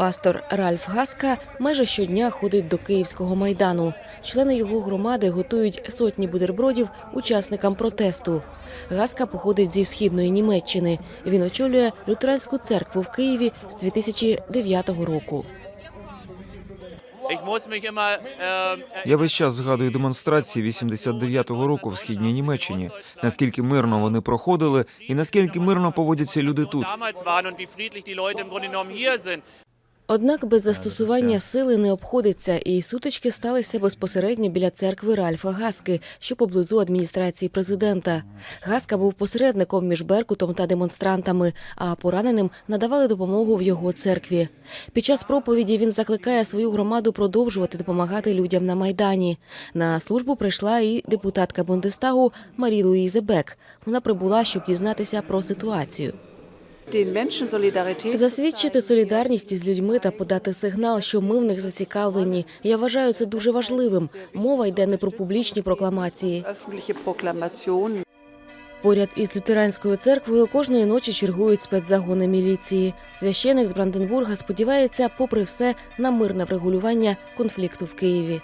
Пастор Ральф Гаска майже щодня ходить до Київського майдану. Члени його громади готують сотні бутербродів учасникам протесту. Гаска походить зі східної Німеччини. Він очолює лютеранську церкву в Києві з 2009 року. Я весь час згадую демонстрації 89-го року в східній Німеччині. Наскільки мирно вони проходили, і наскільки мирно поводяться люди тут. Однак без застосування сили не обходиться, і сутички сталися безпосередньо біля церкви Ральфа Гаски, що поблизу адміністрації президента. Гаска був посередником між Беркутом та демонстрантами, а пораненим надавали допомогу в його церкві. Під час проповіді він закликає свою громаду продовжувати допомагати людям на майдані. На службу прийшла і депутатка Бундестагу Марі Луїзе Бек. Вона прибула, щоб дізнатися про ситуацію. Засвідчити солідарність із людьми та подати сигнал, що ми в них зацікавлені. Я вважаю це дуже важливим. Мова йде не про публічні прокламації. Поряд із лютеранською церквою кожної ночі чергують спецзагони міліції. Священик з Бранденбурга сподівається, попри все, на мирне врегулювання конфлікту в Києві.